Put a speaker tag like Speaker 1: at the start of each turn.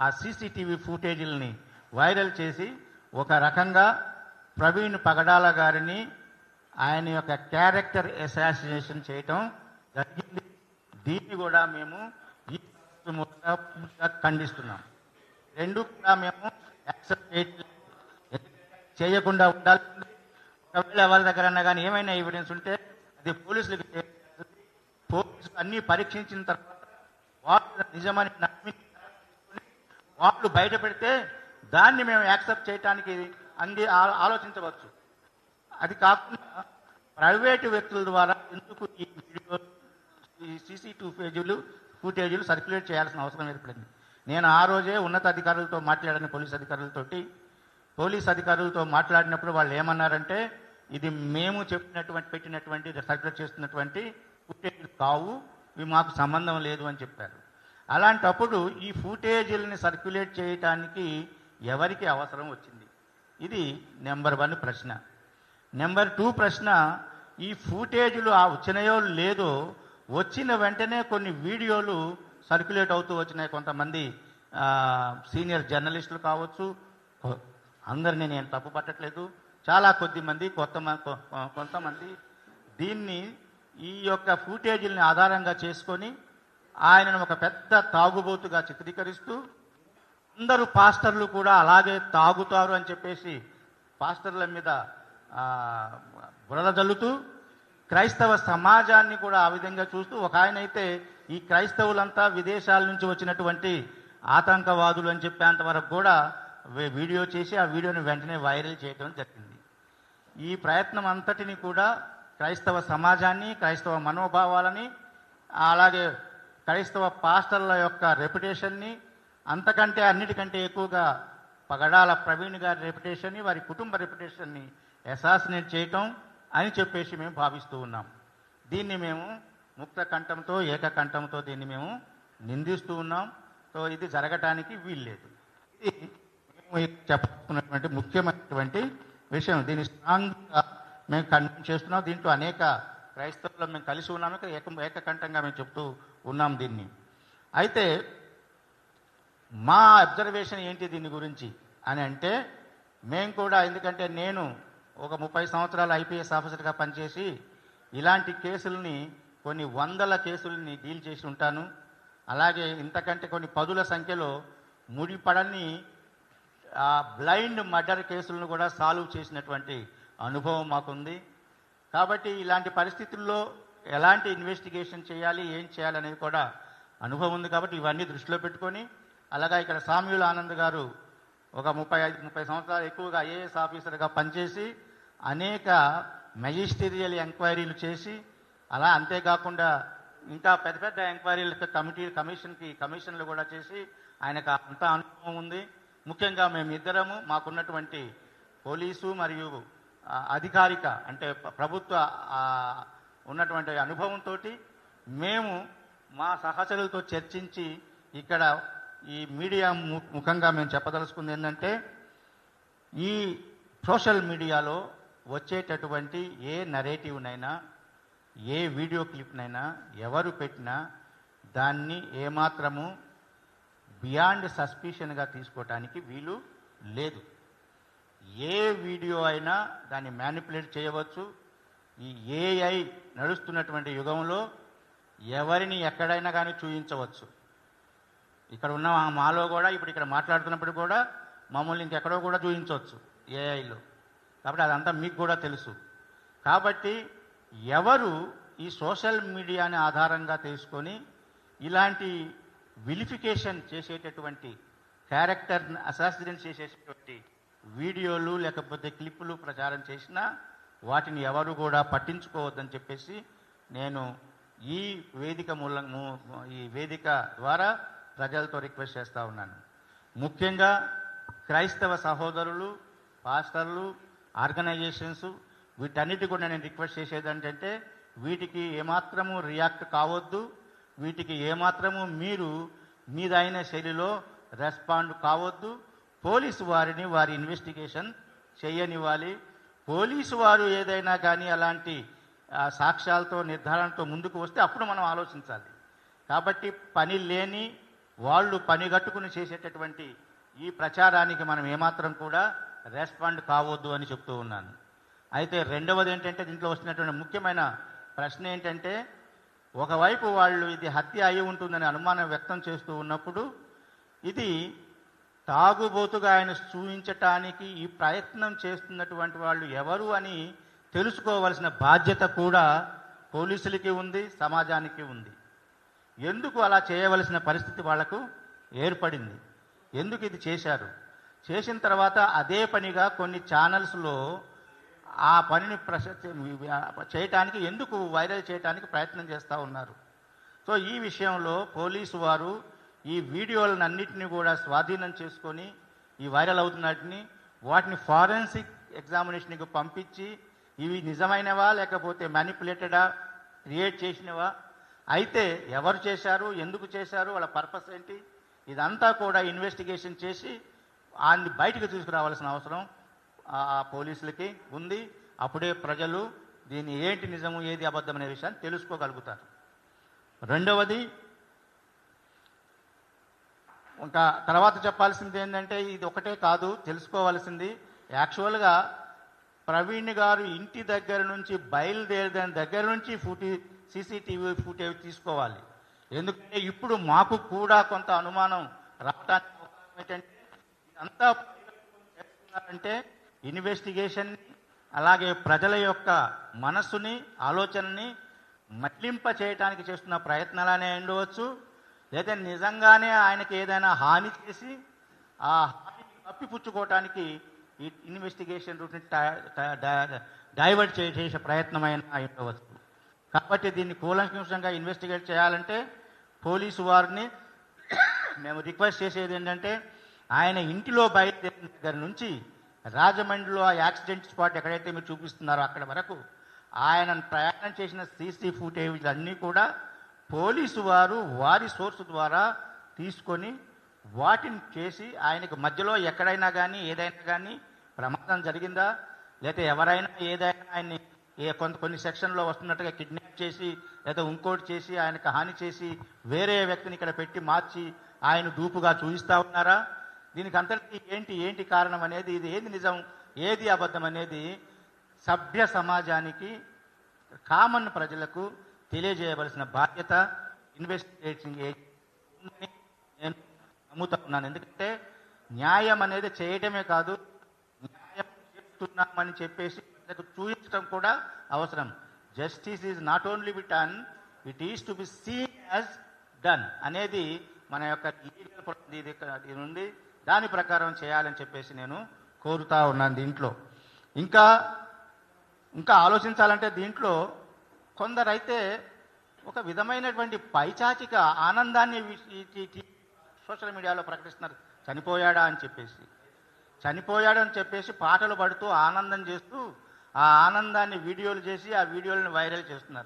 Speaker 1: ఆ CCTV ఫుటేజీలని viral చేసి ఒక రకంగా ప్రవీణ్ పగడాల గారిని ఆయన యొక్క క్యారెక్టర్ అసాసినేషన్ చేయటం జరిగింది. దీన్ని కూడా మేము ఈ పూర్తిగా ఖండిస్తున్నాం. రెండు కూడా మేము యాక్సెప్ట్ చేయట్లేదు. చేయకుండా ఉండాలి. ఒకవేళ ఎవరి దగ్గర కానీ ఏమైనా ఎవిడెన్స్ ఉంటే అది పోలీసులకు పోలీసులు అన్ని పరీక్షించిన తర్వాత వాళ్ళు నిజమని నమ్మి వాళ్ళు బయట పెడితే దాన్ని మేము యాక్సెప్ట్ చేయడానికి అంది ఆ- ఆలోచించవచ్చు. అది కాకుండా ప్రైవేటు వ్యక్తుల ద్వారా ఎందుకు ఈ వీడియో ఈ సీసీ టూ పేజీలు ఫుటేజీలు సర్క్యులేట్ చేయాల్సిన అవసరం ఏర్పడింది? నేను ఆ రోజే ఉన్నత అధికారులతో మాట్లాడాను పోలీస్ అధికారులతోటి పోలీస్ అధికారులతో మాట్లాడినప్పుడు వాళ్ళు ఏమన్నారంటే ఇది మేము చెప్పినటువంటి పెట్టినటువంటి సర్క్యులేట్ చేస్తున్నటువంటి ఫుటేజీలు కావు ఇవి మాకు సంబంధం లేదు అని చెప్పారు. అలాంటప్పుడు ఈ ఫుటేజీలని సర్క్యులేట్ చేయటానికి ఎవరికి అవసరం వచ్చింది? ఇది నెంబర్ వన్ ప్రశ్న. నెంబర్ టూ ప్రశ్న ఈ ఫూటేజీలు ఆ వచ్చినాయో లేదో వచ్చిన వెంటనే కొన్ని వీడియోలు సర్క్యులేట్ అవుతూ వచ్చినాయి. కొంతమంది సీనియర్ జర్నలిస్టులు కావచ్చు అందరినీ నేను తప్పు పట్టట్లేదు. చాలా కొద్ది మంది కొత్త మ- కొ- కొంతమంది దీన్ని ఈ యొక్క ఫూటేజీలని ఆధారంగా చేసుకొని ఆయనను ఒక పెద్ద తాగుబోతుగా చిత్రీకరిస్తూ అందరూ పాస్టర్లు కూడా అలాగే తాగుతారు అని చెప్పేసి పాస్టర్ల మీద బురద జల్లుతూ క్రైస్తవ సమాజాన్ని కూడా ఆ విధంగా చూస్తూ ఒక ఆయన అయితే ఈ క్రైస్తవులంతా విదేశాల నుంచి వచ్చినటువంటి ఆతంకవాదులు అని చెప్పేంత వరకు కూడా వీడియో చేసి ఆ వీడియోని వెంటనే వైరల్ చేయడం జరిగింది. ఈ ప్రయత్నం అంతటిని కూడా క్రైస్తవ సమాజాన్ని క్రైస్తవ మనోభావాలని అలాగే క్రైస్తవ పాస్టర్ల యొక్క రెప్యుటేషన్ని అంతకంటే అన్నిటికంటే ఎక్కువగా పగడాల ప్రవీణ్ గారి రెప్యుటేషన్ని వారి కుటుంబ రెప్యుటేషన్ని అసాసినేట్ చేయటం అని చెప్పేసి మేము భావిస్తూ ఉన్నాం. దీన్ని మేము ముక్త కంఠంతో ఏకకంఠంతో దీన్ని మేము నిందిస్తూ ఉన్నాం. సో ఇది జరగటానికి వీల్లేదు. ఇది మేము చెప్పుకున్నటువంటి ముఖ్యమైనటువంటి విషయం. దీన్ని స్ట్రాంగ్గా మేము కండెమ్ చేస్తున్నాం. దీంట్లో అనేక క్రైస్తవులు మేము కలిసి ఉన్నాము ఇక్కడ ఏక ఏకకంఠంగా మేము చెప్తూ ఉన్నాం దీన్ని. అయితే మా అబ్జర్వేషన్ ఏంటి దీని గురించి అని అంటే మేము కూడా ఎందుకంటే నేను ఒక ముప్పై సంవత్సరాలు ఐపీఎస్ ఆఫీసర్గా పనిచేసి ఇలాంటి కేసుల్ని కొన్ని వందల కేసుల్ని డీల్ చేసి ఉంటాను. అలాగే ఇంతకంటే కొన్ని పదుల సంఖ్యలో ముడిపడని ఆ బ్లైండ్ మర్డర్ కేసులను కూడా సాల్వ్ చేసినటువంటి అనుభవం మాకుంది. కాబట్టి ఇలాంటి పరిస్థితుల్లో ఎలాంటి ఇన్వెస్టిగేషన్ చేయాలి ఏం చేయాలి అనేది కూడా అనుభవం ఉంది కాబట్టి ఇవన్నీ దృష్టిలో పెట్టుకొని అలాగా ఇక్కడ సామ్యుల్ ఆనంద్ గారు ఒక ముప్పై ఐదు ముప్పై సంవత్సరాలు ఎక్కువగా ఐఏఎస్ ఆఫీసర్గా పనిచేసి అనేక మెజిస్టీరియల్ ఎంక్వైరీలు చేసి అలా అంతేకాకుండా ఇంకా పెద్ద పెద్ద ఎంక్వైరీలకి కమిటీ కమిషన్కి కమిషన్లు కూడా చేసి ఆయనకు అంత అనుభవం ఉంది. ముఖ్యంగా మేమిద్దరము మాకున్నటువంటి పోలీసు మరియు అధికారిక అంటే ప్రభుత్వ ఉన్నటువంటి అనుభవంతో మేము మా సహచరులతో చర్చించి ఇక్కడ ఈ మీడియా ము- ముఖంగా మేము చెప్పదలుచుకుంది ఏంటంటే ఈ సోషల్ మీడియాలో వచ్చేటటువంటి ఏ నరేటివ్నైనా ఏ వీడియో క్లిప్నైనా ఎవరు పెట్టినా దాన్ని ఏమాత్రము బియాండ్ సస్పిషన్గా తీసుకోవటానికి వీలు లేదు. ఏ వీడియో అయినా దాన్ని మ్యానిపులేట్ చేయవచ్చు ఈ ఏఐ నడుస్తున్నటువంటి యుగంలో ఎవరిని ఎక్కడైనా కానీ చూపించవచ్చు ఇక్కడ ఉన్న మాలో కూడా ఇప్పుడు ఇక్కడ మాట్లాడుతున్నప్పుడు కూడా మమ్మల్ని ఇంకెక్కడో కూడా చూపించవచ్చు ఏఐలో కాబట్టి అదంతా మీకు కూడా తెలుసు. కాబట్టి ఎవరు ఈ సోషల్ మీడియాని ఆధారంగా తీసుకొని ఇలాంటి విలిఫికేషన్ చేసేటటువంటి క్యారెక్టర్ అసాసిడెంట్ చేసేటటువంటి వీడియోలు లేకపోతే క్లిప్పులు ప్రచారం చేసినా వాటిని ఎవరు కూడా పట్టించుకోవద్దని చెప్పేసి నేను ఈ వేదిక మూల ఈ వేదిక ద్వారా ప్రజలతో రిక్వెస్ట్ చేస్తూ ఉన్నాను. ముఖ్యంగా క్రైస్తవ సహోదరులు పాస్టర్లు ఆర్గనైజేషన్స్ వీటన్నిటి కూడా నేను రిక్వెస్ట్ చేసేది ఏంటంటే వీటికి ఏమాత్రము రియాక్ట్ కావద్దు వీటికి ఏమాత్రము మీరు మీదైన శైలిలో రెస్పాండ్ కావద్దు పోలీసు వారిని వారి ఇన్వెస్టిగేషన్ చేయనివ్వాలి పోలీసు వారు ఏదైనా కానీ అలాంటి సాక్ష్యాలతో నిర్ధారణతో ముందుకు వస్తే అప్పుడు మనం ఆలోచించాలి. కాబట్టి పని లేని వాళ్ళు పని కట్టుకుని చేసేటటువంటి ఈ ప్రచారానికి మనం ఏమాత్రం కూడా రెస్పాండ్ కావద్దు అని చెప్తూ ఉన్నాను. అయితే రెండవది ఏంటంటే దీంట్లో వస్తున్నటువంటి ముఖ్యమైన ప్రశ్న ఏంటంటే ఒకవైపు వాళ్ళు ఇది హత్య అయి ఉంటుందని అనుమానం వ్యక్తం చేస్తూ ఉన్నప్పుడు ఇది తాగుబోతుగా ఆయన చూపించటానికి ఈ ప్రయత్నం చేస్తున్నటువంటి వాళ్ళు ఎవరు అని తెలుసుకోవలసిన బాధ్యత కూడా పోలీసులకి ఉంది సమాజానికి ఉంది. ఎందుకు అలా చేయవలసిన పరిస్థితి వాళ్ళకు ఏర్పడింది? ఎందుకు ఇది చేశారు? చేసిన తర్వాత అదే పనిగా కొన్ని ఛానల్స్లో ఆ పనిని ప్రశ చేయటానికి ఎందుకు వైరల్ చేయటానికి ప్రయత్నం చేస్తూ ఉన్నారు? సో ఈ విషయంలో పోలీసు వారు ఈ వీడియోలన్నింటినీ కూడా స్వాధీనం చేసుకొని ఈ వైరల్ అవుతున్నటిని వాటిని ఫారెన్సిక్ ఎగ్జామినేషన్కి పంపించి ఇవి నిజమైనవా లేకపోతే మ్యానిపులేటెడా క్రియేట్ చేసినవా? అయితే ఎవరు చేశారు? ఎందుకు చేశారు? వాళ్ళ పర్పస్ ఏంటి? ఇదంతా కూడా ఇన్వెస్టిగేషన్ చేసి ఆయన్ని బయటకు తీసుకురావాల్సిన అవసరం ఆ పోలీసులకి ఉంది. అప్పుడే ప్రజలు దీన్ని ఏంటి నిజము ఏది అబద్ధం అనే విషయాన్ని తెలుసుకోగలుగుతారు. రెండవది ఇంకా తర్వాత చెప్పాల్సింది ఏంటంటే ఇది ఒకటే కాదు తెలుసుకోవాల్సింది. యాక్చువల్గా ప్రవీణ్ గారు ఇంటి దగ్గర నుంచి బయలుదేరిన దగ్గర నుంచి ఫుటీ సీసీటీవీ ఫుటేజ్ తీసుకోవాలి. ఎందుకంటే ఇప్పుడు మాకు కూడా కొంత అనుమానం రావడానికి ఏంటంటే ఇదంతా చేస్తున్నారంటే ఇన్వెస్టిగేషన్ అలాగే ప్రజల యొక్క మనస్సుని ఆలోచనని మట్లింప చేయడానికి చేస్తున్న ప్రయత్నాలనే ఉండవచ్చు. లేదా నిజంగానే ఆయనకి ఏదైనా హాని చేసి ఆ హానిని తప్పిపుచ్చుకోవటానికి ఈ ఇన్వెస్టిగేషన్ రూట్ని డైవర్ట్ చే- చేసే ప్రయత్నమైన ఉండవచ్చు కాబట్టి దీన్ని కూలంకంగా ఇన్వెస్టిగేట్ చేయాలంటే పోలీసు వారిని మేము రిక్వెస్ట్ చేసేది ఏంటంటే ఆయన ఇంటిలో బయలుదేరిన దగ్గర నుంచి రాజమండ్రిలో ఆ యాక్సిడెంట్ స్పాట్ ఎక్కడైతే మీరు చూపిస్తున్నారో అక్కడ వరకు ఆయన ప్రయాణం చేసిన సీసీ ఫుటేజ్ అన్నీ కూడా పోలీసు వారు వారి సోర్స్ ద్వారా తీసుకొని వాటిని చేసి ఆయనకు మధ్యలో ఎక్కడైనా కానీ ఏదైనా కానీ ప్రమాదం జరిగిందా? లేకపోతే ఎవరైనా ఏదైనా ఆయన్ని ఏ కొంత కొన్ని సెక్షన్లో వస్తున్నట్టుగా కిడ్నాప్ చేసి లేదా ఇంకోటి చేసి ఆయనకు హాని చేసి వేరే వ్యక్తిని ఇక్కడ పెట్టి మార్చి ఆయన దూపుగా చూపిస్తా ఉన్నారా? దీనికి అంతటికీ ఏంటి ఏంటి కారణం అనేది ఇది ఏది నిజం ఏది అబద్ధం అనేది సభ్య సమాజానికి కామన్ ప్రజలకు తెలియజేయవలసిన బాధ్యత ఇన్వెస్టిగేటింగ్ ఏజెన్సీ నేను నమ్ముతా ఉన్నాను. ఎందుకంటే న్యాయం అనేది చేయటమే కాదు న్యాయం చేస్తున్నామని చెప్పేసి ప్రజలకు చూపించడం కూడా అవసరం. Justice is not only be done it is to be seen as done అనేది మన యొక్క లీగల్ ఇది నుండి దాని ప్రకారం చేయాలని చెప్పేసి నేను కోరుతా ఉన్నాను దీంట్లో. ఇంకా ఇంకా ఆలోచించాలంటే దీంట్లో కొందరైతే ఒక విధమైనటువంటి పైచాచిక ఆనందాన్ని సోషల్ మీడియాలో ప్రకటిస్తున్నారు. చనిపోయాడా అని చెప్పేసి. చనిపోయాడు అని చెప్పేసి పాటలు పడుతూ ఆనందం చేస్తూ ఆ ఆనందాన్ని వీడియోలు చేసి ఆ వీడియోలను వైరల్ చేస్తున్నారు.